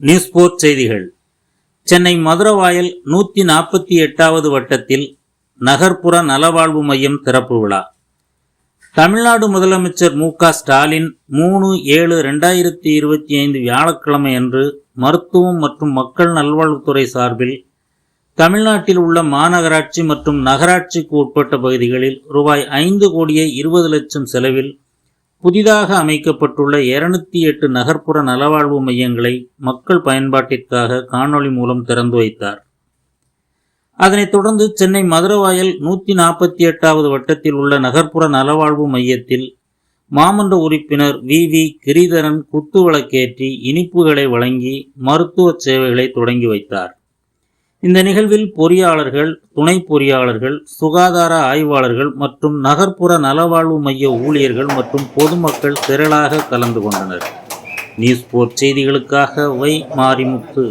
News board செய்திகள். சென்னை மதுரவாயல் நூற்றி நாற்பத்தி எட்டாவது வட்டத்தில் நகர்ப்புற நலவாழ்வு மையம் திறப்பு விழா. தமிழ்நாடு முதலமைச்சர் மு க ஸ்டாலின் மூணு ஏழு ரெண்டாயிரத்தி இருபத்தி ஐந்து வியாழக்கிழமை அன்று மருத்துவம் மற்றும் மக்கள் நல்வாழ்வுத்துறை சார்பில் தமிழ்நாட்டில் உள்ள மாநகராட்சி மற்றும் நகராட்சிக்கு உட்பட்ட பகுதிகளில் ரூபாய் ஐந்து கோடியே இருபது லட்சம் செலவில் புதிதாக அமைக்கப்பட்டுள்ள இருநூத்தி எட்டு நகர்ப்புற நலவாழ்வு மையங்களை மக்கள் பயன்பாட்டிற்காக காணொளி மூலம் திறந்து வைத்தார். அதனைத் தொடர்ந்து சென்னை மதுரவாயல் நூற்றி நாற்பத்தி எட்டாவது வட்டத்தில் உள்ள நகர்ப்புற நலவாழ்வு மையத்தில் மாமன்ற உறுப்பினர் வி. வி. கிரிதரன் குத்து விளக்கேற்றி இனிப்புகளை வழங்கி மருத்துவ சேவைகளை தொடங்கி வைத்தார். இந்த நிகழ்வில் பொறியாளர்கள் துணை பொறியாளர்கள் சுகாதார ஆய்வாளர்கள் மற்றும் நகர்ப்புற நலவாழ்வு மைய ஊழியர்கள் மற்றும் பொதுமக்கள் திரளாக கலந்து கொண்டனர். நியூஸ் போர்ட் செய்திகளுக்காக வை மாரிமுத்து.